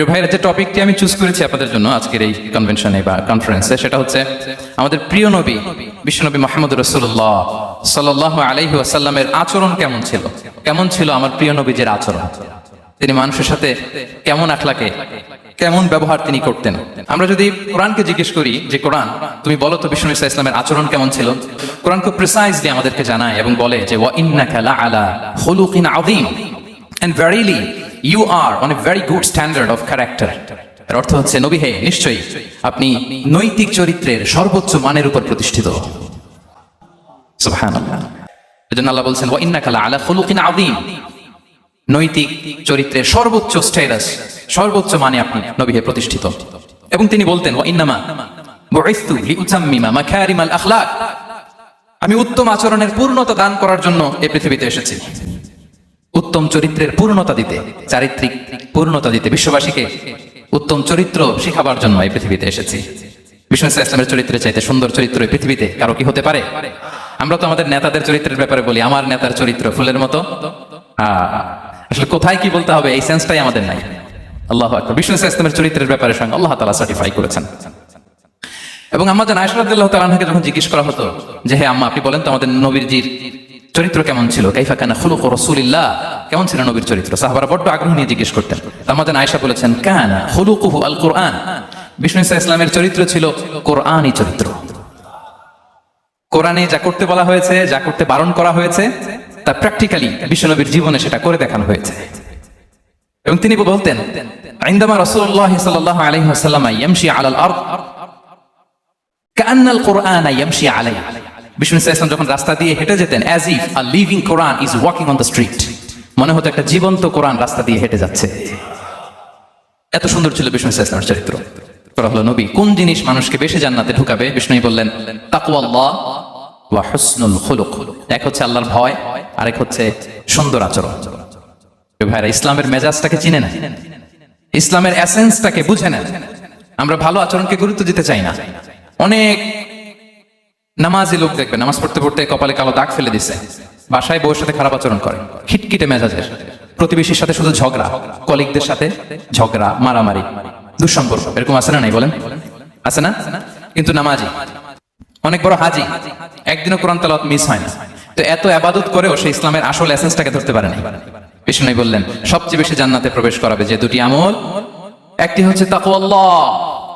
প্রিয় ভাইয়ের, যে টপিকটি আমি চুজ করেছি আপনাদের জন্য আজকের এই কনভেনশনে বা কনফারেন্সে সেটা হচ্ছে আমাদের প্রিয় নবী বিশ্বনবী মোহাম্মদ রসুল্লাহ সাল্লাহ আলহি আসাল্লামের আচরণ কেমন ছিল? কেমন ছিল আমার প্রিয় নবীজের আচরণ? তিনি মানুষের সাথে কেমন আখলাকে, কেমন ব্যবহার তিনি করতেন? আমরা যদি কোরআনকে জিজ্ঞেস করি যে, কোরআন, তুমি বলো তো বিষ্ণু ইসা ইসলামের আচরণ কেমন ছিল? কোরআন খুব প্রিসাইজলি আমাদেরকে জানায় এবং বলে যে, ওয়া ইন্নাকা লাআলা খুলুকিন আযীম। And verily you are on a very good standard of character এর অর্থ হচ্ছে, নবী হে, নিশ্চয়ই আপনি নৈতিক চরিত্রের সর্বোচ্চ মানের উপর প্রতিষ্ঠিত। এজন্য আল্লাহ বলছেন, ওয়া ইন্নাকা লাআলা খুলুকিন আযীম। নৈতিক চরিত্রের সর্বোচ্চ স্ট্যাটাস সর্বোচ্চ মানে আপনি নবী হে প্রতিষ্ঠিত। এবং তিনি বলতেন, ওয়া ইন্নামা বুইসতু লিউতাম্মিমা মাকারিমাল আখলাক। আমি উত্তম আচরণের পূর্ণতা দান করার জন্য এই পৃথিবীতে এসেছি। উত্তম চরিত্রের পূর্ণতা দিতে, চারিত্রিক পূর্ণতা দিতে বিশ্ববাসীকে উত্তম চরিত্র শিখাবার জন্য এই পৃথিবীতে এসেছি। বিষ্ণু ইসলামের চরিত্রের চাইতে সুন্দর চরিত্র এই পৃথিবীতে কারও কি হতে পারে? আমরা তো আমাদের নেতাদের চরিত্রের ব্যাপারে বলি, আমার নেতার চরিত্র ফুলের মতো। আসলে কোথায় কি বলতে হবে, এই সেন্সটাই আমাদের নাই। আল্লাহ বিষ্ণু ইসলামের চরিত্রের ব্যাপারে সঙ্গে আল্লাহ তালা সার্টিফাই করেছেন। এবং আম্মা জান আয়সারাদিল্লাহ তালানহাকে যখন জিজ্ঞেস করা হতো যে হ্যাঁ আম্মা, আপনি বলেন তো আমাদের নবীরজির চরিত্র কেমন ছিল? কাইফা কানা খুলুক রসুলিল্লাহ। কেমন ছিল নবীর চরিত্র? সাহাবারা বড্ড আগ্রহ নিয়ে জিজ্ঞেস করতেন। তার মধ্যে আয়সা বলেছেন, কানা খুলুকুহু আল কোরআন বিষ্ণু ইসা ইসলামের চরিত্র ছিল কোরআনই চরিত্র। কোরআনে যা করতে বলা হয়েছে, যা করতে বারণ করা হয়েছে, তা প্র্যাকটিক্যালি বিশ্বনবীর জীবনে সেটা করে দেখানো হয়েছে। এবং তিনি বলতেন আইন্দামা রসুল্লাহ সাল্লাহ আলহিহাসাল্লাম ইয়ামশি আলাল আরদ। কান্নাল কোরআন ইয়ামশি আলাই বিষ্ণু যখন রাস্তা দিয়ে হেঁটে যেতেন as if a living Quran is walking on the street মনে হতো একটা জীবন্ত কোরআন রাস্তা দিয়ে হেঁটে যাচ্ছে। এত সুন্দর ছিল বিষ্ণু ইসলামের চরিত্র। হলো, নবী, কোন জিনিস মানুষকে বেশি জান্নাতে ঢুকাবে? বিষ্ণুই বললেন, তাকওয়াল্লাহ ওয়া হুসনুল খুলুক। এক হচ্ছে আল্লাহর ভয়, আরেক হচ্ছে সুন্দর আচরণ। ভাইরা, ইসলামের মেজাজটাকে চিনে না ইসলামের এসেন্সটাকে বুঝে নেন। আমরা ভালো আচরণকে গুরুত্ব দিতে চাই না। অনেক নামাজি লোক দেখবে, নামাজ পড়তে পড়তে কপালে কালো দাগ ফেলে দিছে। বাসায় বউয়ের সাথে খারাপ আচরণ করে, খিটখিটে মেজাজের। প্রতিবেশীর সাথে শুধু ঝগড়া, কলিগদের সাথে ঝগড়া, মারামারি, দুঃসম্পর্ক, এরকম আছে না নাই বলেন? আছে না? কিন্তু নামাজি, অনেক বড় হাজি, একদিনও কোরআন তালাওয়াত মিস হয় না। তো এত আবাদত করেও সে ইসলামের আসল এসেন্সটাকে ধরতে পারে না বিষ্ণু বললেন, সবচেয়ে বেশি জান্নাতে প্রবেশ করাবে যে দুটি আমল, একটি হচ্ছে তাকওয়াল্লাহ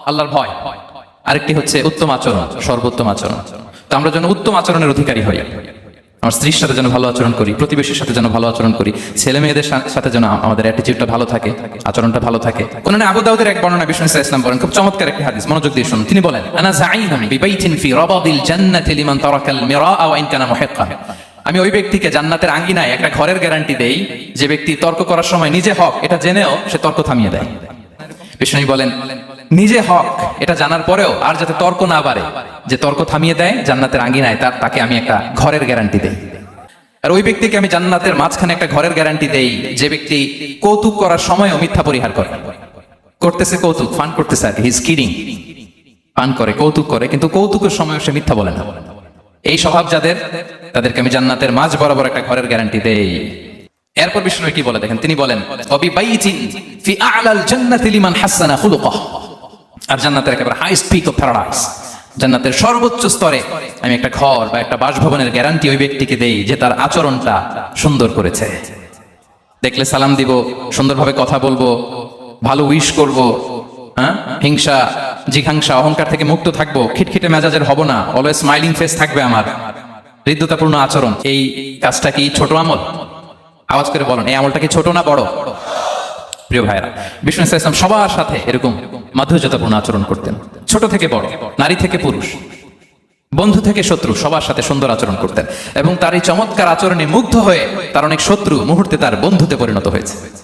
আল্লাহর ভয়, আরেকটি হচ্ছে উত্তম আচরণ, সর্বোত্তম আচরণ। আমরা যেন উত্তম আচরণের অধিকারী হই। আমার স্ত্রীর সাথে যেন ভালো আচরণ করি, প্রতিবেশীর সাথে যেন ভালো আচরণ করি, ছেলে মেয়েদের সাথে যেন আমাদের অ্যাটিটিউডটা ভালো থাকে, আচরণটা ভালো থাকে। কোন আবু দাউদের এক বর্ণনা বিষ্ণু ইসা ইসলাম বলেন, খুব চমৎকার একটি হাদিস, মনোযোগ দিয়ে শুনুন। তিনি বলেন, আনা জাঈনুন বিবাইতিন ফি রাবাদিল জান্নাতি লিমান তারাকাল মিরা ওয়া ইন কানা মুহিক্কান আমি ওই ব্যক্তিকে জান্নাতের আঙ্গিনায় একটা ঘরের গ্যারান্টি দেই, যে ব্যক্তি তর্ক করার সময় নিজে হক, এটা জেনেও সে তর্ক থামিয়ে দেয়। বিষ্ণু বলেন নিজে হক, এটা জানার পরেও আর যাতে তর্ক না বাড়ে, যে তর্ক থামিয়ে দেয়, জান্নাতের আঙ্গিনায় তার, তাকে আমি একটা ঘরের গ্যারান্টি দেই। আর ওই ব্যক্তিকে আমি জান্নাতের মাঝখানে একটা ঘরের গ্যারান্টি দেই, যে ব্যক্তি কৌতুক করার সময়ও মিথ্যা পরিহার করে। করতেছে কৌতুক ফান করতেছে আর কি হিজ কিডিং পান করে, কৌতুক করে, কিন্তু কৌতুকের সময় সে মিথ্যা বলে না। এই স্বভাব যাদের, তাদেরকে আমি জান্নাতের মাঝ বরাবর একটা ঘরের গ্যারান্টি দেই। এরপর বিষ্ণু কি বলে দেখেন, তিনি বলেন অবি বাইতিন ফি আলাল জান্নাতি লিমান হাসানা খুলুকাহ। আর জান্নাতের একেবারে হাইস্ট পিক অফ প্যারাডাইস জান্নাতের সর্বোচ্চ স্তরে আমি একটা ঘর বা একটা বাসভবনের গ্যারান্টি ওই ব্যক্তিকে দেই যে তার আচরণটা সুন্দর করেছে। দেখলে সালাম দিব, সুন্দরভাবে কথা বলব, ভালো উইশ করব হ্যাঁ? হিংসা, জিঘাংসা, অহংকার থেকে মুক্ত থাকব, খিটখিটে মেজাজের হব না অলওয়েজ স্মাইলিং ফেস থাকবে আমার। হৃদ্যতাপূর্ণ আচরণ, এই কাজটা কি ছোট আমল? আওয়াজ করে বলেন, এই আমলটা কি ছোট না বড়? প্রিয় ভাইরা বিষ্ণু ইসলাম সবার সাথে এরকম মাধুর্যতাপূর্ণ আচরণ করতেন। ছোট থেকে বড়, নারী থেকে পুরুষ, বন্ধু থেকে শত্রু, সবার সাথে সুন্দর আচরণ করতেন। এবং তার এই চমৎকার আচরণে মুগ্ধ হয়ে তার অনেক শত্রু মুহূর্তে তার বন্ধুতে পরিণত হয়েছে।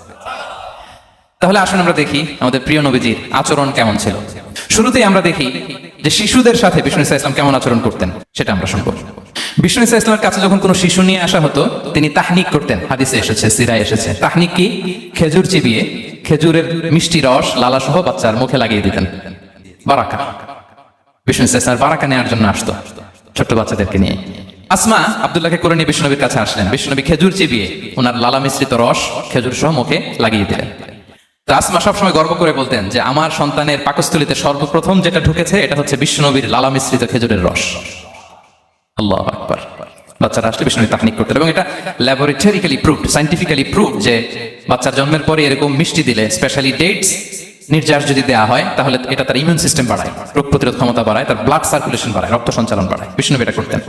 তাহলে আসুন আমরা দেখি আমাদের প্রিয় নবীজির আচরণ কেমন ছিল। শুরুতেই আমরা দেখি যে শিশুদের সাথে বিষ্ণু ইসা ইসলাম কেমন আচরণ করতেন, সেটা আমরা শুনব। বিষ্ণু ইসা ইসলামের কাছে যখন কোনো শিশু নিয়ে আসা হতো, তিনি তাহনিক করতেন। হাদিসে এসেছে, সিরায় এসেছে। তাহনিক কি? খেজুর চিবিয়ে খেজুরের মিষ্টি রস লালা সহ বাচ্চার মুখে লাগিয়ে দিতেন। বারাকা। বিষ্ণু ইসা ইসলামের বারাকা নেওয়ার জন্য আসতো, ছোট্ট বাচ্চাদেরকে নিয়ে। আসমা আব্দুল্লাহকে করে নিয়ে বিষ্ণুনবীর কাছে আসলেন। বিষ্ণুনবী খেজুর চিবিয়ে ওনার লালা মিশ্রিত রস খেজুর সহ মুখে লাগিয়ে দিলেন। আসমা সবসময় গর্ব করে বলতেন যে আমার সন্তানের পাকস্থলিতে সর্বপ্রথম যেটা ঢুকেছে, এটা হচ্ছে বিশ্বনবীর লালা মিশ্রিত খেজুরের রস। আল্লাহ আকবার। বাচ্চারা আসলে বিষ্ণু তাকনিক করতেন এবং এটা ল্যাবরেটরিক্যালি প্রুভড সাইন্টিফিক্যালি প্রুভ যে বাচ্চার জন্মের পরে এরকম মিষ্টি দিলে স্পেশালি ডেটস নির্যাস যদি দেওয়া হয়, তাহলে এটা তার ইমিউন সিস্টেম বাড়ায়, রোগ প্রতিরোধ ক্ষমতা বাড়ায়, তার ব্লাড সার্কুলেশন বাড়ায়, রক্ত সঞ্চালন বাড়ায়। বিষ্ণু এটা করতেন।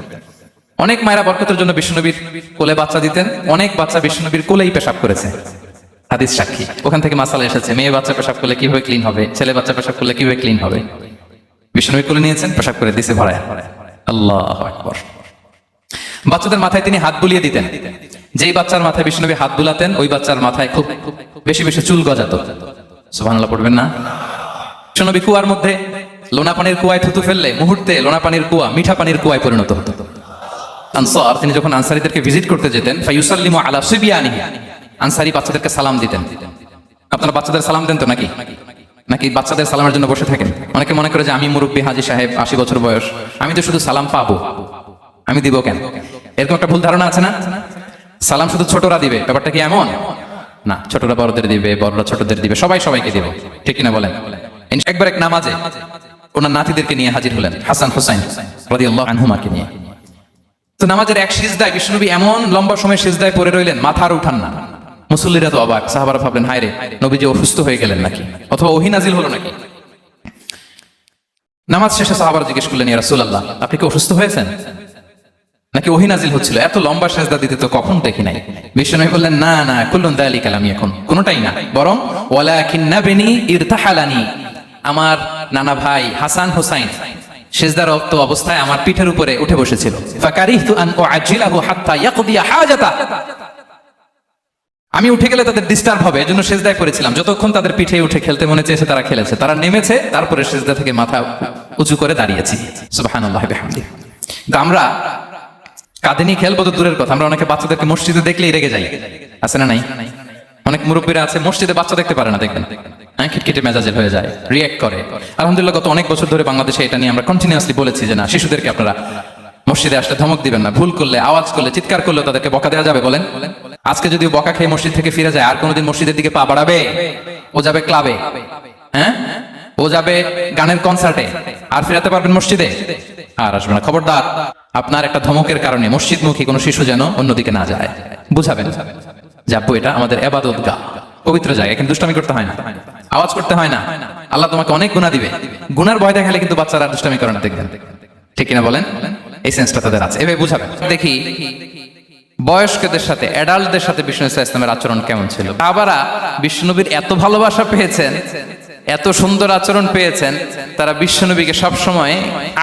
অনেক মায়েরা বরকতের জন্য বিষ্ণুনবীর কোলে বাচ্চা দিতেন, অনেক বাচ্চা বিষ্ণুনবীর কোলেই পেশাব করেছে। হাদিস সাক্ষী। ওখান থেকে মাসালা এসেছে, মেয়ে বাচ্চা পেশাব করলে কীভাবে ক্লিন হবে, ছেলে বাচ্চা পেশাব করলে কীভাবে ক্লিন হবে? বিষ্ণুনবী কোলে নিয়েছেন, পেশাব করে দিছে ভরায়। আল্লাহ আকবর। বাচ্চাদের মাথায় তিনি হাত বুলিয়ে দিতেন। যেই বাচ্চার মাথায় বিষ্ণুনবী হাত বুলাতেন, ওই বাচ্চার মাথায় খুব বেশি বেশি চুল গজাতো। সুবহানাল্লাহ, পড়বেন না? বিষ্ণুনবী কুয়ার মধ্যে লোনা পানির কুয়ায় থুতু ফেললে মুহূর্তে লোনা পানির কুয়া মিঠা পানির কুয়ায় পরিণত হতো। আনসার, তিনি যখন আনসারীদেরকে ভিজিট করতে যেতেন ফাইউসাল্লিমু আলা সুবিয়ানি আনসারি বাচ্চাদেরকে সালাম দিতেন। আপনারা বাচ্চাদের সালাম দেন তো নাকি? নাকি বাচ্চাদের সালামের জন্য বসে থাকেন? অনেকে মনে করে যে আমি মুরব্বী হাজি সাহেব, আশি বছর বয়স। আমি তো শুধু সালাম পাবো। আমি দিব কেন? এরকম একটা ভুল ধারণা আছে না? সালাম শুধু ছোটরা দিবে। ব্যাপারটা কি এমন? না, ছোটরা বড়দের দিবে, বড়রা ছোটদের দিবে, সবাই সবাইকে দিবে। ঠিক কিনা বলেন? একবার এক নামাজে ওনার নাতিদেরকে নিয়ে হাজির হলেন, হাসান হোসাইন, রাদিয়াল্লাহু নিয়ে। তো নামাজের এক সিজদায় বিষ্ণুনবী এমন লম্বা সময় সিজদায় পড়ে রইলেন মাথা আর উঠান না। মুসল্লিরা তো অবাক সাহাবারা ভাবলেন হায় রে নবীজি অসুস্থ হয়ে গেলেন নাকি? অথবা ওহিনাজিল হলো নাকি? নামাজ শেষে সাহাবারা জিজ্ঞেস করলেন, ইয়া রাসূলুল্লাহ, আপনি কি অসুস্থ হয়েছেন? নাকি ওহিনাজিল হচ্ছিল? এত লম্বা সেজদা দিতে তো কখন দেখি নাই? বিষ্ণু বললেন, না না, কুল্লুন দায়ালি কালামি এখন কোনোটাই না। বরং ওয়ালাকিন নাবিনি ইরতাহালানি, আমার নানা ভাই হাসান হোসাইন সেজদারত অবস্থায় আমার পিঠের উপরে উঠে বসেছিল। ফাকারিহতু আন উআজিলাহু হাত্তা ইয়াকদিয়া হাজাতা। আমি উঠে গেলে তাদের ডিস্টার্ব হবে, এজন্য সেজদায় করেছিলাম যতক্ষণ তাদের পিঠে উঠে খেলতে মনে চেয়েছে, তারা খেলেছে। তারা নেমেছে, তারপরে সেজদা থেকে মাথা উঁচু করে দাঁড়িয়েছি। আমরা কাঁধে নিয়ে খেলব তো দূরের কথা। আমরা অনেকে বাচ্চাদেরকে মসজিদে দেখলেই রেগে যাই। আছে না নাই? অনেক মুরব্বীরা আছে, মসজিদে বাচ্চা দেখতে পারে না, দেখবেন। হ্যাঁ খিটখিটে মেজাজের হয়ে যায় রিয়েক্ট করে। আলহামদুলিল্লাহ, গত অনেক বছর ধরে বাংলাদেশে এটা নিয়ে আমরা কন্টিনিউয়াসলি বলেছি যে না, শিশুদেরকে আপনারা মসজিদে আসলে ধমক দিবেন না। ভুল করলে, আওয়াজ করলে, চিৎকার করলে তাদেরকে বকা দেওয়া যাবে, বলেন। আজকে যদি বকা খেয়ে মসজিদ থেকে ফিরে যায়, আর কোনোদিন মসজিদের দিকে পা বাড়াবে? ও যাবে ক্লাবে। হ্যাঁ? ও যাবে গানের কনসার্টে আর ফিরাতে পারবেন মসজিদে? আর আসবে না। খবরদার, আপনার একটা ধমকের কারণে মসজিদমুখী কোনো শিশু যেন অন্যদিকে না যায়। বুঝাবেন? যে আব্বু, এটা আমাদের এবাদত গা। পবিত্র জায়গা, কিন্তু দুষ্টামি করতে হয় না। আওয়াজ করতে হয় না। আল্লাহ তোমাকে অনেক গুণা দিবে। গুনার ভয় দেখালে কিন্তু বাচ্চারা দুষ্টামি করে না, দেখবেন। ঠিক কিনা বলেন? এই সেন্সটা তাদের আছে। এভাবে বুঝাবেন? দেখি। বয়স্কদের সাথে অ্যাডাল্টদের সাথে বিষ্ণু ইসলাম ইসলামের আচরণ কেমন ছিল? আবারা বিষ্ণুনবীর এত ভালোবাসা পেয়েছেন, এত সুন্দর আচরণ পেয়েছেন, তারা বিশ্বনবীকে সবসময়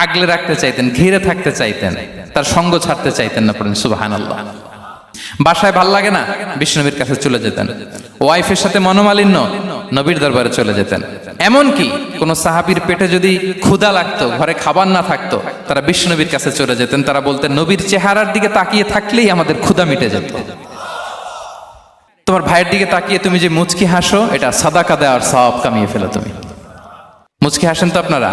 আগলে রাখতে চাইতেন, ঘিরে থাকতে চাইতেন, তার সঙ্গ ছাড়তে চাইতেন না পড়েন সুবাহান আল্লাহ বাসায় ভালো লাগে না? বিষ্ণনবীর কাছে চলে যেতেন। ওয়াইফের সাথে মনোমালিন্য? নবীর দরবারে চলে যেতেন। এমনকি কোনো সাহাবির পেটে যদি ক্ষুধা লাগতো, ঘরে খাবার না থাকতো তারা বিষ্ণনবীর কাছে চলে যেতেন, তারা বলতেন, নবীর চেহারার দিকে তাকিয়ে থাকলেই আমাদের ক্ষুধা মিটে যেত। তোমার ভাইয়ের দিকে তাকিয়ে তুমি যে মুচকি হাসো, এটা সাদাকা দেওয়ার সব কামিয়ে ফেলো তুমি। মুচকি হাসেন তো আপনারা?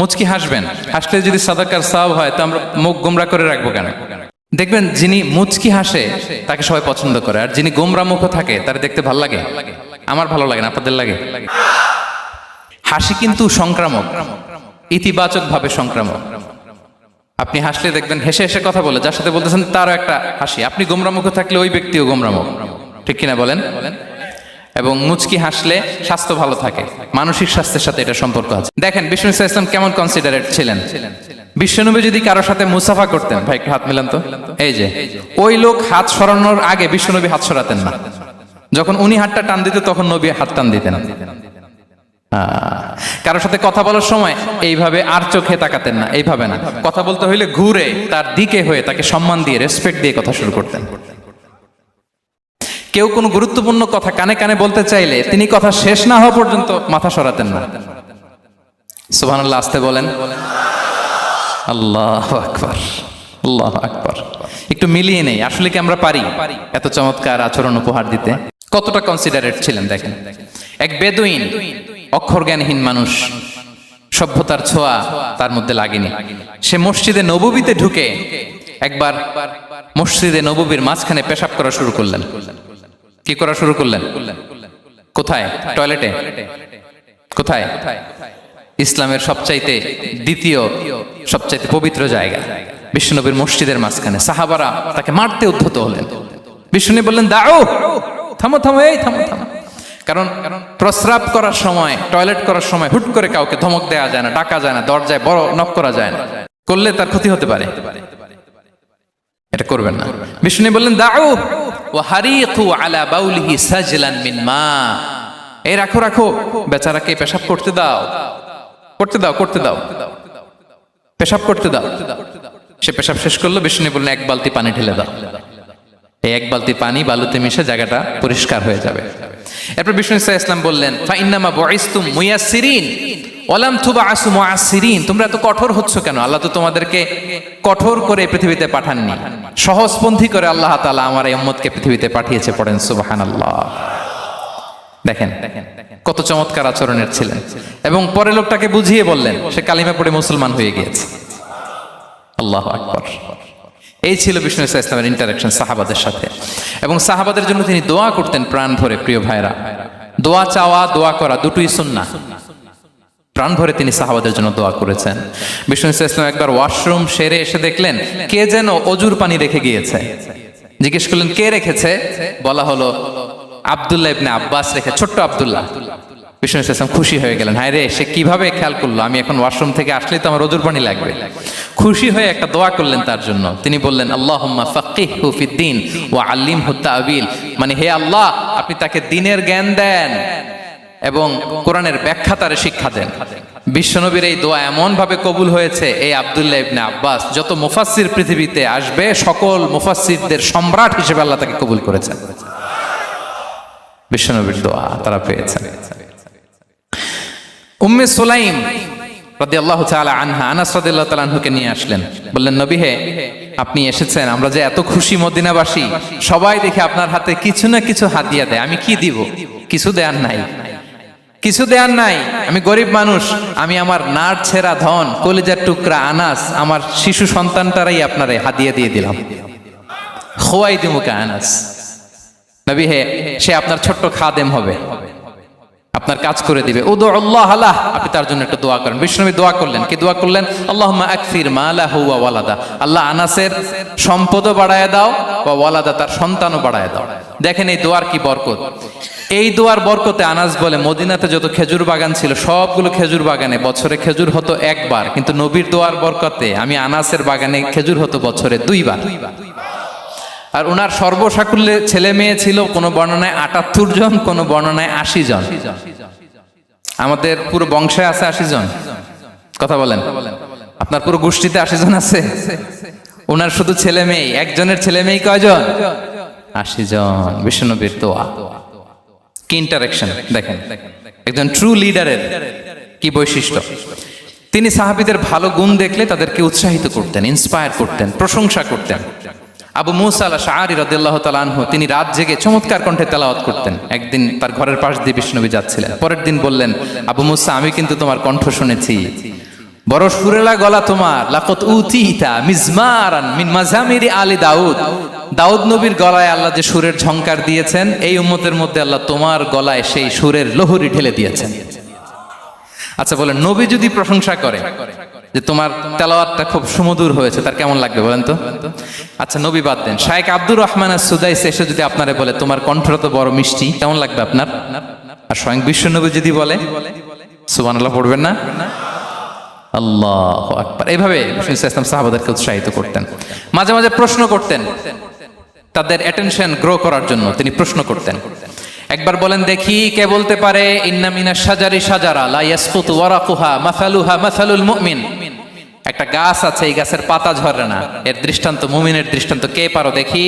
মুচকি হাসবেন। হাসলে যদি সাদাকার সব হয়, তো আমরা মুখ গোমরা করে রাখব কেন? দেখবেন, যিনি মুচকি হাসে, তাকে সবাই পছন্দ করে, আর যিনি গোমরা মুখ থাকে, তার দেখতে ভালো লাগে। আমার ভালো লাগে না, আপনাদের লাগে? হাসি কিন্তু সংক্রামক ইতিবাচক ভাবে সংক্রামক। আপনি হাসলে দেখবেন, হেসে হেসে কথা বলে, যার সাথে বলতেছেন তারও একটা হাসি। আপনি গোমরা মুখে থাকলে ওই ব্যক্তিও গোমরা মুখ ঠিক কিনা বলেন? এবং মুচকি হাসলে স্বাস্থ্য ভালো থাকে। মানসিক স্বাস্থ্যের সাথে এটা সম্পর্ক আছে। দেখেন, বিষ্ণু ইসলাম কেমন কনসিডারেট ছিলেন? বিশ্বনবী যদি কারোর সাথে মুসাফা করতেন, ভাই, একটু হাত মিলান তো। এই যে, ওই লোক হাত সরানোর আগে বিশ্বনবী হাত সরাতেন না। যখন উনি হাতটা টান দিত তখন নবী হাত টান দিতেন। কারোর সাথে কথা বলার সময় এইভাবে আর চোখে তাকাতেন না, এইভাবে না। কথা বলতে হইলে ঘুরে তার দিকে হয়ে তাকে সম্মান দিয়ে রেসপেক্ট দিয়ে কথা শুরু করতেন। কেউ কোনো গুরুত্বপূর্ণ কথা কানে কানে বলতে চাইলে তিনি কথা শেষ না হওয়া পর্যন্ত মাথা সরাতেন না। সুবহানাল্লাহ, আসতে বলেন। আল্লাহ আকবার আল্লাহ আকবার। একটু মিলিয়ে নেই, আসলে কি আমরা পারি এত চমৎকার আচরণ উপহার দিতে? কতটা কনসিডারেট ছিলেন, দেখেন। এক বেদুইন অক্ষর জ্ঞানহীন মানুষ। সভ্যতার ছোঁয়া তার মধ্যে লাগেনি। সে মসজিদে নববীতে ঢুকে একবার মসজিদে নববীর মাঝখানে পেশাব করা শুরু করলেন। কি করা শুরু করলেন? কোথায়? টয়লেটে? কোথায়? ইসলামের সবচাইতে দ্বিতীয়, সবচাইতে পবিত্র জায়গা, বিশ্বনবীর মসজিদের মাঝখানে। সাহাবারা তাকে মারতে উদ্ধত হলেন। বিষ্ণু বললেন দাও থামো থামো, এই, থামো থামো। কারণ প্রস্রাব করার সময়, টয়লেট করার সময় হুট করে কাউকে ধমক দেওয়া যায় না, ডাকা যায় না, দরজায় বড় নক করা যায় না। করলে তার ক্ষতি হতে পারে। এটা করবেন না। বিষ্ণু বললেন দাও ও হারিকু আলা বাউলিহি সাজলান মিন মা। এই রাখো রাখো। বেচারাকে পেশাব করতে দাও। করতে দাও করতে দাও। পেশাব করতে দাও। সে পেশাব শেষ করল, বিষ্ণু বললেন, এক বালতি পানি ঢেলে দাও। এই এক বালতি পানি বালুতে মিশে জায়গাটা পরিষ্কার হয়ে যাবে। এরপর বিষ্ণু ইসা ইসলাম বললেন, ফাইন্নামা বয়স্তুম মুয়াসিরিন ওলাম থুবা আসু মুআসিরিন তোমরা এত কঠোর হচ্ছ কেন? আল্লাহ তো তোমাদেরকে কঠোর করে পৃথিবীতে পাঠাননি। সহজপন্থী করে আল্লাহ তাআলা আমার এই উম্মতকে পৃথিবীতে পাঠিয়েছে পড়েন, সুবহানাল্লাহ। দেখেন, কত চমৎকার আচরণের ছিলেন। এবং পরে লোকটাকে বুঝিয়ে বললেন, সে কালিমা পড়ে মুসলমান হয়ে গিয়েছে। আল্লাহ আকবর। এই ছিল বিষ্ণু ইসা ইসলামের ইন্টারাকশন সাহাবাদের সাথে। এবং সাহাবাদের জন্য তিনি দোয়া করতেন প্রাণ ভরে, প্রিয় ভাইরা দোয়া চাওয়া, দোয়া করা দুটোই সুন্না প্রাণ ভরে তিনি সাহাবাদের জন্য দোয়া করেছেন। বিষ্ণু ইসা ইসলাম একবার ওয়াশরুম সেরে এসে দেখলেন, কে যেন অজুর পানি রেখে গিয়েছে। জিজ্ঞেস করলেন, কে রেখেছে? বলা হলো, আবদুল্লাহ ইবনে আব্বাস রেখে, ছোট্ট আবদুল্লাহ। বিষ্ণু ইসলাম খুশি হয়ে গেলেন। হায় রে, সে কীভাবে খেয়াল করল? আমি এখন ওয়াশরুম থেকে আসলেই তো আমার অজুর পানি লাগবে। খুশি হয়ে একটা দোয়া করলেন তার জন্য। তিনি বললেন, আল্লাহুম্মা ফাক্কিহু ফিদ্দিন ওয়া আল্লিমহু আবিল মানে হে আল্লাহ, আপনি তাকে দিনের জ্ঞান দেন এবং কোরআনের ব্যাখ্যা তারে শিক্ষা দেন। বিশ্বনবীর এই দোয়া এমন ভাবে কবুল হয়েছে এই আব্দুল্লাহ ইবনে আব্বাস, যত মুফাসসির পৃথিবীতে আসবে, সকল মুফাসসিরদের সম্রাট হিসেবে আল্লাহ তাকে কবুল করেছেন। বিশ্বনবীর দোয়া তারা পেয়েছেন। উম্মে সুলাইম আনহা, আনাস নিয়ে আসলেন। বললেন আপনি এসেছেন, আমরা যে এত খুশি মদিনাবাসী, সবাই দেখে আপনার হাতে কিছু না কিছু দেয়। আমি কি দিব? কিছু দেয়ার নাই। কিছু দেয়ার নাই। আমি গরিব মানুষ, আমি আমার নার ছেঁড়া ধন, কলিজার টুকরা, আনাস, আমার শিশু সন্তানটারাই আপনারে হাদিয়া দিয়ে দিলাম। খোয়াই দিমুকে, আনাস। নবী হে, সে আপনার ছোট্ট খাদেম হবে। আপনার কাজ করে দিবে। উদু আল্লাহ আল্লাহ আপনি তার জন্য একটা দোয়া করেন। বিষ্ণবী দোয়া করলেন। কি দোয়া করলেন? আল্লাহ আকফির মালা হুয়া ওয়ালাদা। আল্লাহ আনাসের সম্পদও বাড়ায় দাও বা ওয়ালাদা তার সন্তানও বাড়ায় দাও। দেখেন এই দোয়ার কি বরকত। এই দোয়ার বরকতে আনাস বলে, মদিনাতে যত খেজুর বাগান ছিল, সবগুলো খেজুর বাগানে বছরে খেজুর হতো একবার। কিন্তু নবীর দোয়ার বরকতে আমি আনাসের বাগানে খেজুর হতো বছরে দুইবার। আর ওনার সর্বসাকুল্যে ছেলে মেয়ে ছিল, কোনো বর্ণনায় আটাত্তর জন, কোনো বর্ণনায় আশি জন। আমাদের পুরো বংশে আছে আশি জন। কথা বলেন। আপনার পুরো গোষ্ঠীতে আশি জন আছে? ওনার শুধু ছেলে মেয়ে একজনের ছেলে মেয়ে কয়জন? আশি জন। বিষ্ণুনবীর দোয়া। কি ইন্টারাকশন দেখেন। একজন ট্রু লিডারের কি বৈশিষ্ট্য? তিনি সাহাবিদের ভালো গুণ দেখলে তাদেরকে উৎসাহিত করতেন ইন্সপায়ার করতেন, প্রশংসা করতেন। আবু মুসা আল্লাহ শাহরি রদিল্লাহ তালানহ তিনি রাত জেগে চমৎকার কণ্ঠে তেলাওয়াত করতেন। একদিন তার ঘরের পাশ দিয়ে বিষ্ণবী যাচ্ছিলেন। পরের দিন বললেন, আবু মুসা, আমি কিন্তু তোমার কণ্ঠ শুনেছি। বড় সুরেলা গলা তোমার। লাকত উতিতা মিজমারান মিন মাজামিরি আলী দাউদ। দাউদ নবীর গলায় আল্লাহ যে সুরের ঝংকার দিয়েছেন, এই উম্মতের মধ্যে আল্লাহ তোমার গলায় সেই সুরের লহরি ঢেলে দিয়েছেন। আচ্ছা বলেন, নবী যদি প্রশংসা করে যে তোমার তেলাওয়াতটা খুব সুমধুর হয়েছে, তার কেমন লাগবে বলেন তো? আচ্ছা নবী বাদ দেন। শায়েক আব্দুর রহমান সুদাইস এসে যদি আপনারে বলে, তোমার কণ্ঠটা তো বড় মিষ্টি কেমন লাগবে আপনার? আর স্বয়ং বিশ্বনবী যদি বলে সুবান আল্লাহ পড়বেন না? আল্লাহ আকবার। এইভাবে ইসলাম সাহাবাদেরকে উৎসাহিত করতেন। মাঝে মাঝে প্রশ্ন করতেন, তাদের অ্যাটেনশন গ্রো করার জন্য তিনি প্রশ্ন করতেন। একবার বলেন, দেখি কে বলতে পারে ইন্নামিনা সাজারি সাজারা লা ইয়াসকুতু ওয়ারাকুহা মাসালুহা মাসালুল মুমিন। একটা গাছ আছে, এই গাছের পাতা ঝরে না। এর দৃষ্টান্ত মুমিনের দৃষ্টান্ত, কে পারো দেখি?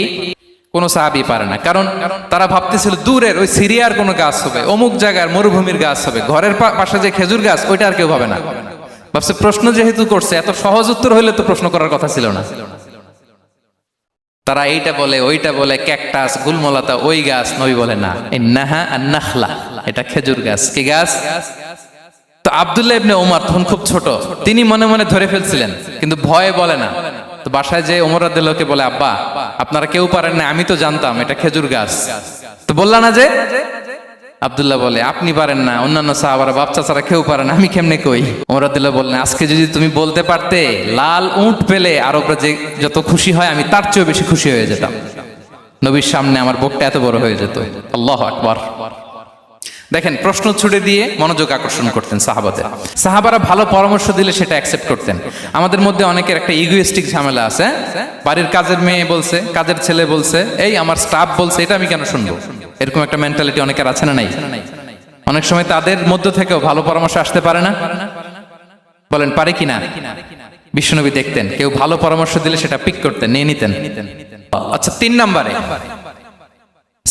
কোন সাহাবি পারে না। কারণ তারা ভাবতেছিল দূরের ওই সিরিয়ার কোনো গাছ হবে, অমুক জায়গার মরুভূমির গাছ হবে, ঘরের পাশে যে খেজুর গাছ, ওইটা আর কেউ ভাবে না। ভাবছে প্রশ্ন যেহেতু করছে, এত সহজ উত্তর হইলে তো প্রশ্ন করার কথা ছিল না। তারা এইটা বলে, ওইটা বলে, ক্যাকটাস, গুলমলাতা, ওই গাছ নবী বলে না। এই নাহা আর নাখলা এটা খেজুর গাছ। কি গাছ? তো আব্দুল্লাহ ইবনে ওমর তখন খুব ছোট। তিনি মনে মনে ধরে ফেলছিলেন, কিন্তু ভয়ে বলে না। তো বাসায় যে ওমর আব্দুল্লাহকে বলে, আব্বা, আপনারা কেউ পারেন না, আমি তো জানতাম, এটা খেজুর গাছ। তো বললা না যে? আব্দুল্লাহ বলে, আপনি পারেন না, অন্যান্য সাহাবারা বাচ্চা ছাড়া কেউ পারেন আমি কেমনে কই? ওমর আব্দুল্লাহ বললেন আজকে যদি তুমি বলতে পারতে, লাল উঁট পেলে আর আরবরা যে যত খুশি হয়, আমি তার চেয়েও বেশি খুশি হয়ে যেতাম। নবীর সামনে আমার বুকটা এত বড় হয়ে যেত। আল্লাহ আকবার। দেখেন, প্রশ্ন ছুড়ে দিয়ে মনোযোগ আকর্ষণ করতেন সাহাবাদের। সাহাবারা ভালো পরামর্শ দিলে সেটা অ্যাকসেপ্ট করতেন। আমাদের মধ্যে অনেকের একটা ইগোয়েস্টিক ঝামেলা আছে? বাড়ির কাজের মেয়ে বলছে, কাজের ছেলে বলছে, এই, আমার স্টাফ বলছে, এটা আমি কেন শুনব? এরকম একটা মেন্টালিটি অনেকের আছে না নাই? অনেক সময় তাদের মধ্য থেকেও ভালো পরামর্শ আসতে পারে না। বলেন, পারে কি না? বিশ্বনবী দেখতেন, কেউ ভালো পরামর্শ দিলে সেটা পিক করতেন, নিয়ে নিতেন। আচ্ছা তিন নম্বরে।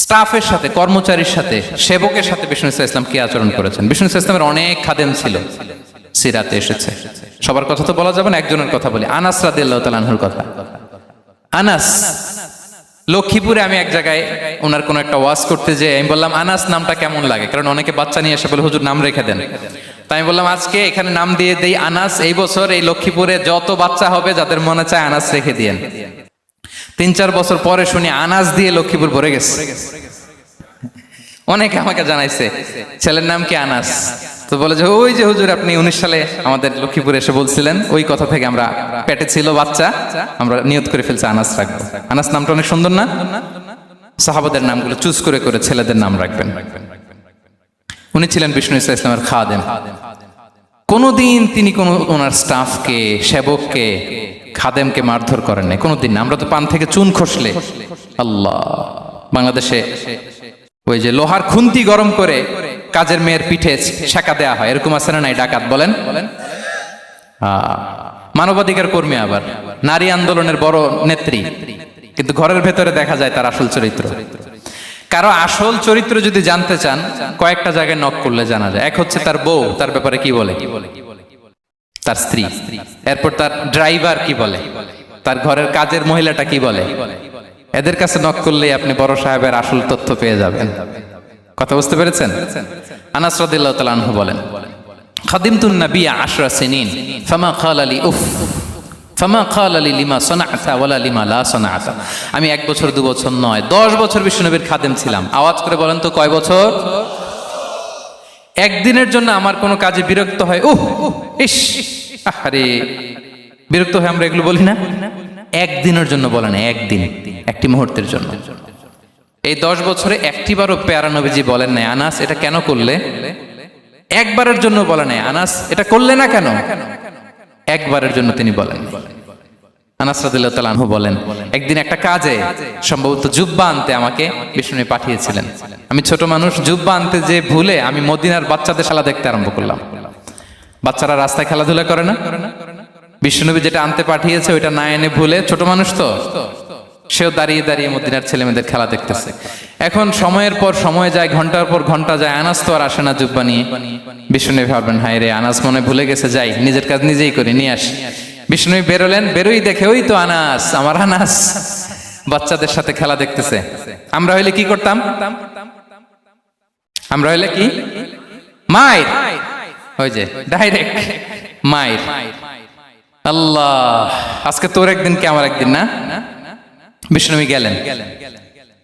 স্টাফের সাথে, কর্মচারীর সাথে, সেবকের সাথে বিষ্ণু ইসলাম কি আচরণ করেছেন? বিষ্ণু ইসলামের অনেক খাদেম ছিল। সিরাতে এসেছে। সবার কথা তো বলা যাবে না, একজনের কথা বলি। আনাস রাদিয়াল্লাহু তাআলার কথা। আনাস, লক্ষ্মীপুরে আমি এক জায়গায় ওনার কোনো একটা ওয়াজ করতে যে আমি বললাম, আনাস, নামটা কেমন লাগে? কারণ অনেকে বাচ্চা নিয়ে এসে বলে, হুজুর, নাম রেখে দেন। তাই আমি বললাম, আজকে এখানে নাম দিয়ে দেই আনাস, এই বছর এই লক্ষ্মীপুরে যত বাচ্চা হবে, যাদের মনে চায় আনাস রেখে দিয়েন। তিন চার বছর পরে শুনি আনাজ দিয়ে লক্ষ্মীপুর ভরে গেছে। অনেকে আমাকে জানাইছে ছেলের নাম কি আনাস তো বলে যে ওই যে হুজুর আপনি উনিশ সালে আমাদের লক্ষ্মীপুরে এসে বলছিলেন ওই কথা থেকে আমরা পেটে ছিল বাচ্চা আমরা নিয়ত করে ফেলছি আনাস রাখব। আনাস নামটা অনেক সুন্দর না? সাহাবাদের নামগুলো চুজ করে করে ছেলেদের নাম রাখবেন। উনি ছিলেন বিষ্ণু ইসা ইসলামের খাদেম। কোনোদিন তিনি কোনো ওনার স্টাফকে সেবককে খাদেমকে মারধর করেন নাই। কোনোদিন আমরা তো পান থেকে চুন খসলে। আল্লাহ। বাংলাদেশে ওই যে লোহার খুন্তি গরম করে কাজের মেয়ের পিঠে শেখা দেয়া হয়। এরকম আছে না নাই? ডাকাত বলেন। মানবাধিকার কর্মী আবার। নারী আন্দোলনের বড় নেত্রী। কিন্তু ঘরের ভেতরে দেখা যায় তার আসল চরিত্র। কারও আসল চরিত্র যদি জানতে চান, কয়েকটা জায়গায় নক করলে জানা যায়। এক হচ্ছে তার বউ। তার ব্যাপারে কি বলে কি বলে? তার স্ত্রী। এরপর তার ড্রাইভার কি বলে? তার ঘরের কাজের মহিলাটা কি বলে? এদের কাছে নক করলেই আপনি বড় সাহেবের আসল তথ্য পেয়ে যাবেন। কথা বুঝতে পেরেছেন? আনাস আনহু বলেন, খাদিমতুন নাবিয়া আশরা সিনিন, ফামা ক্বালা লি উফ, ফামা ক্বালা লি লিমা ওয়ালা লিমা লা সানাআতা। আমি এক বছর, দু বছর নয়, দশ বছর বিশ্বনবীর খাদেম ছিলাম। আওয়াজ করে বলেন তো কয় বছর? একদিনের জন্য আমার কোনো কাজে বিরক্ত হয়। উহ ইস আরে বিরক্ত হয়ে আমরা এগুলো বলি না? একদিনের জন্য বলে না, একদিন, একটি মুহূর্তের জন্য। এই দশ বছরে একটিবারও পেয়ারা নবীজি বলেন নাই, আনাস, এটা কেন করলে? একবারের জন্য বলে নাই, আনাস, এটা করলে না কেন? একবারের জন্য তিনি বলেন আনাস রাদিল্লাহ বলেন, একদিন একটা কাজে, সম্ভবত জুব্বা আনতে আমাকে বিষ্ণু পাঠিয়েছিলেন। আমি ছোট মানুষ, জুব্বা আনতে যে ভুলে আমি মদিনার বাচ্চাদের খেলা দেখতে আরম্ভ করলাম। বাচ্চারা রাস্তায় খেলাধুলা করে না? বিষ্ণুনবী যেটা আনতে পাঠিয়েছে, ওইটা না এনে ভুলে ছোট মানুষ তো? সেও দাঁড়িয়ে দাঁড়িয়ে মদিনার ছেলে মেয়েদের খেলা দেখতেছে। এখন সময়ের পর সময় যায়, ঘণ্টার পর ঘণ্টা যায় আনাস তো আর আসে না জুব্বা নিয়ে। বিষ্ণুনবী ভাববেন হায় রে আনাস মনে ভুলে গেছে, যাই, নিজের কাজ নিজেই করি, নিয়ে আসি। বিষ্ণুনবী বেরোলেন, বেরোই দেখে, ওই তো আনাস আমার আনাস বাচ্চাদের সাথে খেলা দেখতেছে। আমরা হইলে কি করতাম? আমরা হইলে কি? মায়ের। ওই যে ডাইরেক্ট মায়ের। আল্লাহ, আজকে তোর একদিন কি আমার একদিন না? বিষ্ণুবী গেলেন।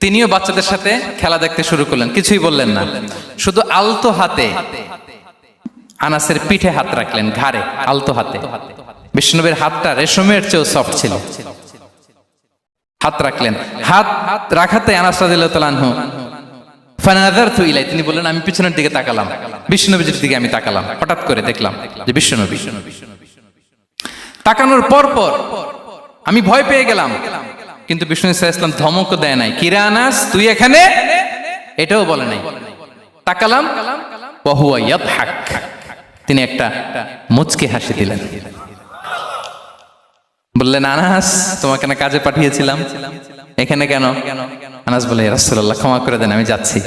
তিনিও বাচ্চাদের সাথে খেলা দেখতে শুরু করলেন, কিছুই বললেন না। শুধু আলতো হাতে আনাসের পিঠে হাত রাখলেন, ঘাড়ে, আলতো হাতে। বিষ্ণুবীর হাতটা রেশমের চেয়েও সফট ছিল। হাত রাখলেন। হাত রাখাতে আনাস রাদিয়াল্লাহু তাআলা আনহু ইলাই তিনি বললেন, আমি পিছনের দিকে তাকালাম। বিষ্ণুনবীর দিকে আমি তাকালাম। হঠাৎ করে দেখলাম যে বিষ্ণুনবী তাকানোর পর পর আমি ভয় পেয়ে গেলাম। কিন্তু বিষ্ণু ইসলাম ধমক দেয় নাই। কিরে আনাস তুই এখানে? এটাও বলে নাই। তাকালাম তিনি একটা মুচকি হাসি দিলেন। বললেন, আনাস, তোমাকে না কাজে পাঠিয়েছিলাম। এখানে কেন? আনাস বলে, রাসূলুল্লাহ, ক্ষমা করে দেন, আমি যাচ্ছি।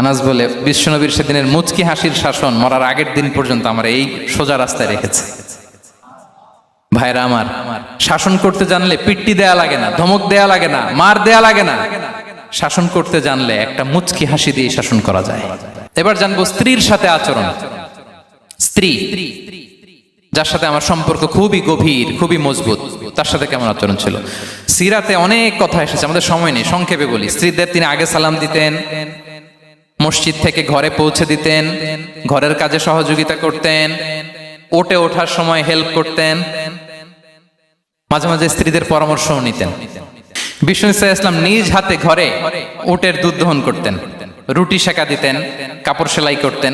আনাস বলে বিশ্বনবীর সেদিনের মুচকি হাসির শাসন মরার আগের দিন পর্যন্ত আমার এই সোজা রাস্তায় রেখেছে। ভাইরা আমার, শাসন করতে জানলে পিট্টি দেয়া লাগে না, ধমক দেয়া লাগে না, মার দেয়া লাগে না। শাসন করতে জানলে একটা মুচকি হাসি দিয়ে শাসন করা যায়। এবার জানব স্ত্রীর সাথে আচরণ। স্ত্রী যার সাথে আমার সম্পর্ক খুবই গভীর, খুবই মজবুত। তার সাথে কেমন আচরণ ছিল? সিরাতে অনেক কথা এসেছে, আমাদের সময় নেই, সংক্ষেপে বলি। স্ত্রীদের তিনি আগে সালাম দিতেন, মসজিদ থেকে ঘরে পৌঁছে দিতেন, ঘরের কাজে সহযোগিতা করতেন ওটে ওঠার সময় হেল্প করতেন, মাঝে মাঝে স্ত্রীদের পরামর্শও নিতেন। বিষ্ণু ইসা ইসলাম নিজ হাতে ঘরে ওটের দুধ দহন করতেন, রুটি সেকা দিতেন, কাপড় সেলাই করতেন,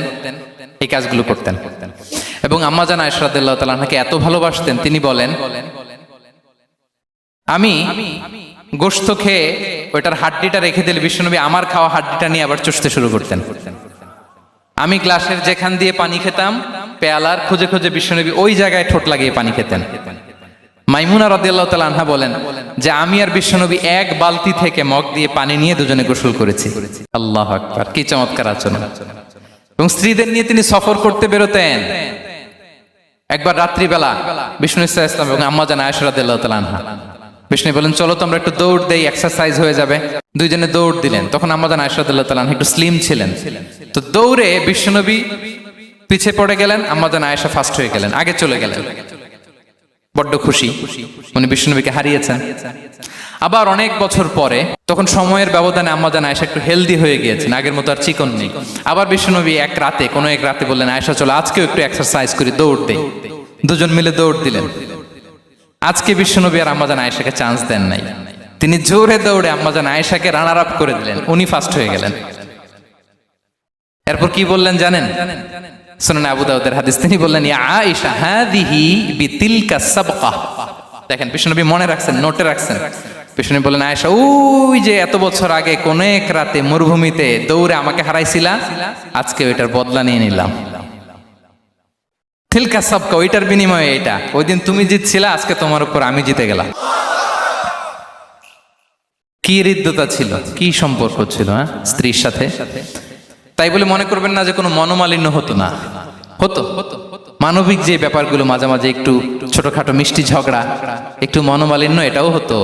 এই কাজগুলো করতেন। এবং আম্মাজান আয়সরাদ্দাল্লাহ তালাহাকে এত ভালোবাসতেন, তিনি বলেন, আমি গোস্ত খেয়ে ওইটার হাড্ডিটা রেখে দিলে বিষ্ণুনবী আমার খাওয়া হাড্ডিটা নিয়ে আবার চষতে শুরু করতেন। আমি গ্লাসের যেখান দিয়ে পানি খেতাম, পেয়ালার খুঁজে খুঁজে বিষ্ণুনবী ওই জায়গায় ঠোঁট লাগিয়ে পানি খেতেন। মাইমুনা রাদিয়াল্লাহু তাআলা আনহা বলেন, যে আমি আর বিশ্বনবী এক বালতি থেকে মগ দিয়ে পানি নিয়ে দুজনে গোসল করেছি। আল্লাহ আকবার, কি চমৎকার আচরণ। এবং স্ত্রীদের নিয়ে তিনি সফর করতে বেরোতেন। একবার রাত্রিবেলা বিষ্ণু ইসা ইসলাম এবং আম্মা জান আয়সরাদহা বিষ্ণু বলেন চলো তো আমরা একটু দৌড় দেই এক্সারসাইজ হয়ে যাবে। দুইজনে দৌড় দিলেন। তখন আম্মা জান আয়সরাদহা একটু স্লিম ছিলেন। তো দৌড়ে বিশ্বনবী পিছিয়ে পড়ে গেলেন, আম্মা জান আয়েশা ফার্স্ট হয়ে গেলেন, আগে চলে গেলেন। বড্ড খুশি। উনি বিষ্ণুনবীকে হারিয়েছেন। আবার অনেক বছর পরে, তখন সময়ের ব্যবধানে আম্মাজান আয়েশা একটু হেলদি হয়ে গিয়েছেন। আগের মতো আর চিকন নেই। আবার বিষ্ণুনবী এক রাতে, কোনো এক রাতে বললেন, আয়েশা, চলো আজকেও একটু এক্সারসাইজ করি, দৌড় দেই। দুজন মিলে দৌড় দিলেন। আজকে বিষ্ণুনবী আর আম্মাজান আয়েশাকে চান্স দেন নাই। তিনি জোরে দৌড়ে আম্মাজান আয়েশাকে রানার আপ করে দিলেন। উনি ফার্স্ট হয়ে গেলেন। এরপর কি বললেন জানেন? শুনুন আবু দাউদের হাদিস, তিনি বললেন, ইয়া আয়েশা, হাদিহি বিতিলকা সাবকা। দেখেন বিশ্বনবী মনে রাখছেন নোটে রাখছেন। বিষ্ণুনবী বললেন আয়েশা, ওই যে এত বছর আগে কোন এক রাতে মরুভূমিতে দৌড়ে আমাকে হারাইছিলা, আজকে ওইটার বদলা নিয়ে নিলাম। তিলকা সাবকা, ওইটার বিনিময়ে এটা। ওই দিন তুমি জিতছিলা, আজকে তোমার উপর আমি জিতে গেলাম। কি হৃদ্যতা ছিল, কি সম্পর্ক ছিল হ্যাঁ স্ত্রীর সাথে? তাই বলে মনে করবেন না যে কোনো মনোমালিন্য হতো না। হতো। মানবিক যে ব্যাপারগুলো মাঝে মাঝে একটু ছোটখাটো মিষ্টি ঝগড়া, একটু মনোমালিন্য এটাও হতো।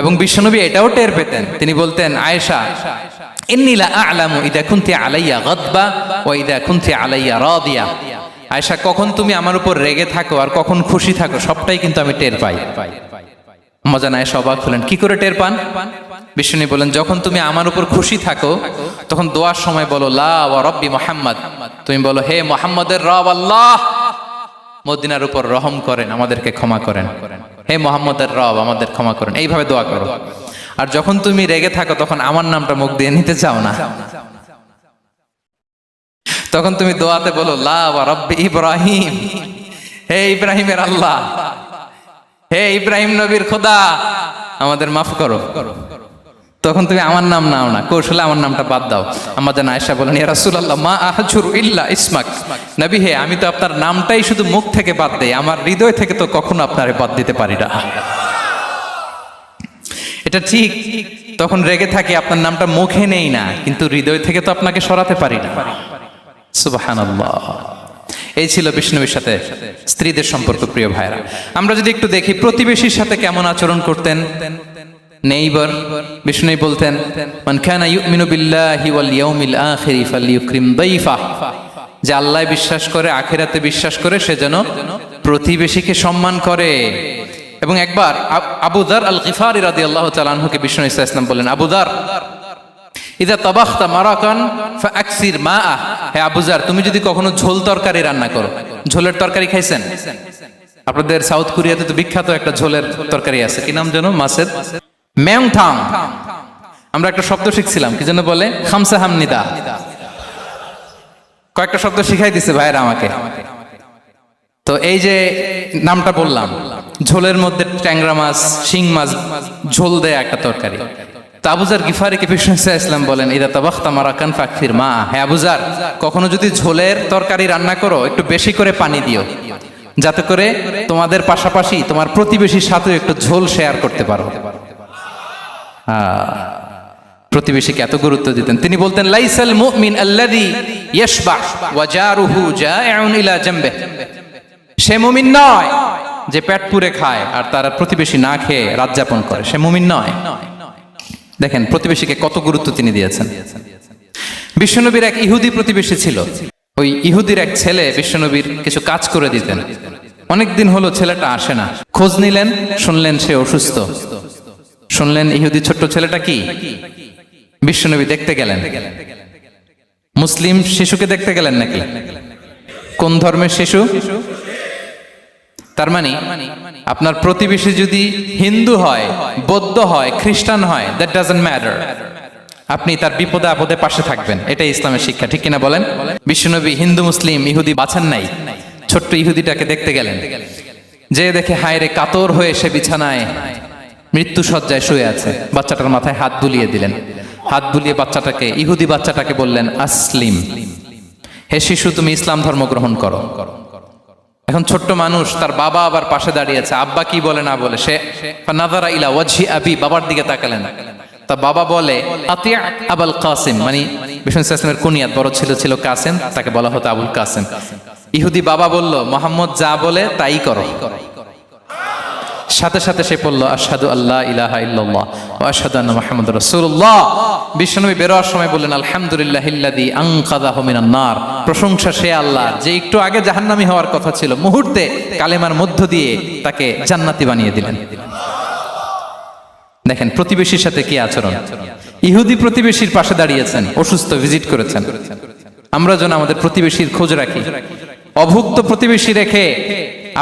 এবং বিশ্বনবী এটাও টের পেতেন। তিনি বলতেন, আয়েশা ইন্নিলা আলামু ইদা কুনতি আলাইয়া গদবা ও ইদা কুনতি আলাইয়া রাদিয়া। আয়েশা, কখন তুমি আমার উপর রেগে থাকো আর কখন খুশি থাকো, সবটাই কিন্তু আমি টের পাই। মজা নাই অবাক হলেন, কি করে টের পান? বিষ্ণু বলেন যখন তুমি আমার উপর খুশি থাকো, তখন দোয়ার সময় বলো, লা ওয়া রব্বি মোহাম্মদ। তুমি বলো, হে মোহাম্মদের রব আল্লাহ। মদিনার উপর রহম করেন, আমাদেরকে ক্ষমা করেন। হে মোহাম্মদের রব, আমাদের ক্ষমা করেন। এইভাবে দোয়া করো। আর যখন তুমি রেগে থাকো, তখন আমার নামটা মুখ দিয়ে নিতে চাও না। তখন তুমি দোয়াতে বলো রব্বি ইব্রাহিম। হে ইব্রাহিমের আল্লাহ। হে ইব্রাহিম নবীর খোদা। আমাদের মাফ করো করো। তখন তুমি আমার নাম নাও না, কৌশলে আমার নামটা বাদ দাও। আমাদের আয়েশা বলেন, ইয়া মা আহজুর ইল্লা ইসমাক। নবী হে, আমি তো আপনার নামটাই শুধু মুখ থেকে বাদ দেই, আমার হৃদয় থেকে তো কখনো আপনারে বাদ দিতে পারি না। এটা ঠিক, তখন রেগে থাকে, আপনার নামটা মুখে নেই না, কিন্তু হৃদয় থেকে তো আপনাকে সরাতে পারি না। সুবহানাল্লাহ। এই ছিল বিষ্ণুবীর সাথে স্ত্রীদের সম্পর্ক, প্রিয় ভাইরা আমরা যদি একটু দেখি, প্রতিবেশীর সাথে কেমন আচরণ করতেন? নেইবার, বিষ্ণুই বলতেন, মান কানা ইউমিনু বিল্লাহি ওয়াল ইয়াউমিল আখিরি ফালইউকরিম দাইফা। যে আল্লাহ বিশ্বাস করে, আখিরাতে বিশ্বাস করে, সে যেন প্রতিবেশীকে সম্মান করে। এবং একবার আব- আবু দার আল গিফারি রাদিয়াল্লাহু তাআলা আনহুকে বিষ্ণু ইসা ইসলাম বললেন আবু দার ইদা তাবাখতা মারাকান ফাকসির মা হে আবুজার তুমি যদি কখনো ঝোল তরকারি রান্না করো, ঝোলের তরকারি খাইছেন? আপনাদের সাউথ কোরিয়াতে তো বিখ্যাত একটা ঝোলের তরকারি আছে। কি নাম যেন? মাছের? ম্যাংথাং। আমরা একটা শব্দ শিখছিলাম, কি যেন বলে? খামসা হামনিদা কয়েকটা শব্দ শিখাই দিছে ভাইরা আমাকে। তো এই যে নামটা বললাম, ঝোলের মধ্যে ট্যাংরা মাছ, শিং মাছ, ঝোল দেয় একটা তরকারি। তো আবুজার গিফারিকে বিষ্ণু ইসা ইসলাম বলেন, ইদা তাবাখতা মারাকান ফাকফির মা। হ্যাঁ আবুজার কখনো যদি ঝোলের তরকারি রান্না করো, একটু বেশি করে পানি দিও। যাতে করে তোমাদের পাশাপাশি তোমার প্রতিবেশীর সাথে একটু ঝোল শেয়ার করতে পারো। প্রতিবেশীকে এত গুরুত্ব দিতেন। তিনি বলতেন, লাইসাল মুমিন আল্লাযী ইয়াশবা ওয়া জারুহু জাইউন ইলা জামবে সে মুমিন নয় যে পেট পুরে খায় আর তার প্রতিবেশী না খেয়ে রাত যাপন করে। সে মুমিন নয়। দেখেন, প্রতিবেশীকে কত গুরুত্ব তিনি দিয়েছেন। বিশ্বনবীর এক ইহুদি প্রতিবেশী ছিল। ওই ইহুদির এক ছেলে বিশ্বনবীর কিছু কাজ করে দিতেন। অনেক দিন হলো ছেলেটা আসে না। খোঁজ নিলেন, শুনলেন সে অসুস্থ। শুনলেন, ইহুদি ছোট্ট ছেলেটা কি? বিশ্বনবী দেখতে গেলেন। মুসলিম শিশুকে দেখতে গেলেন নাকি? কোন ধর্মের শিশু? তার মানে আপনার প্রতিবেশী যদি হিন্দু হয়, বৌদ্ধ হয়, খ্রিস্টান হয় দ্যাট ডাজন্ট ম্যাটার আপনি তার বিপদে আপদে পাশে থাকবেন। এটাই ইসলামের শিক্ষা, ঠিক কিনা বলেন? বিশ্বনবী হিন্দু, মুসলিম, ইহুদি বাছান নাই। ছোট্ট ইহুদিটাকে দেখতে গেলেন। যে দেখে, হায়রে কাতর হয়ে সে বিছানায় মৃত্যু সজ্জায় শুয়ে আছে। বাচ্চাটার মাথায় হাত বুলিয়ে দিলেন। হাত বুলিয়ে বাচ্চাটাকে, ইহুদি বাচ্চাটাকে বললেন, আসলিম। হে শিশু, তুমি ইসলাম ধর্ম গ্রহণ করো। এখন ছোট্ট মানুষ, তার বাবা আবার পাশে দাঁড়িয়েছে আব্বা কি বলে না বলে, সে নাজারা ইলা ওয়াজহি আবি, বাবার দিকে তাকালেন। তা বাবা বলে আবুল কাসিম। মানে বিষ্ণু ইসলামের কুনিয়াত, বড় ছিল ছিল কাসিম, তাকে বলা হতো আবুল কাসিম। ইহুদি বাবা বলল, মোহাম্মদ যা বলে, তাই করো। সাথে সাথে সে পড়ল, আশহাদু আল্লাহ ইলাহা ইল্লাল্লাহ ওয়া আশহাদু আন্না মুহাম্মাদুর রাসূলুল্লাহ। বিশ্বনবী বেরোয়ার সময় বললেন, আলহামদুলিল্লাহ ইল্লাযী আনকাযাহু মিনান নার। প্রশংসা সে আল্লাহর যে একটু আগে জাহান্নামী হওয়ার কথা ছিল, মুহূর্তে কালেমার মধ্য দিয়ে তাকে জান্নাতি বানিয়ে দিলেন। দেখেন, প্রতিবেশীর সাথে কি আচরণ? ইহুদি প্রতিবেশীর পাশে দাঁড়িয়েছেন, অসুস্থ ভিজিট করেছেন। আমরা যেন আমাদের প্রতিবেশীর খোঁজ রাখি। অভুক্ত প্রতিবেশী রেখে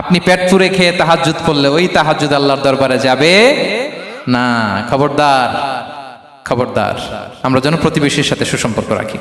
আপনি পেট পুরে খেয়ে তাহাজুদ করলে ওই তাহাজুদ আল্লাহর দরবারে যাবে না। খবরদার খবরদার। আমরা যেন প্রতিবেশীর সাথে সুসম্পর্ক রাখি।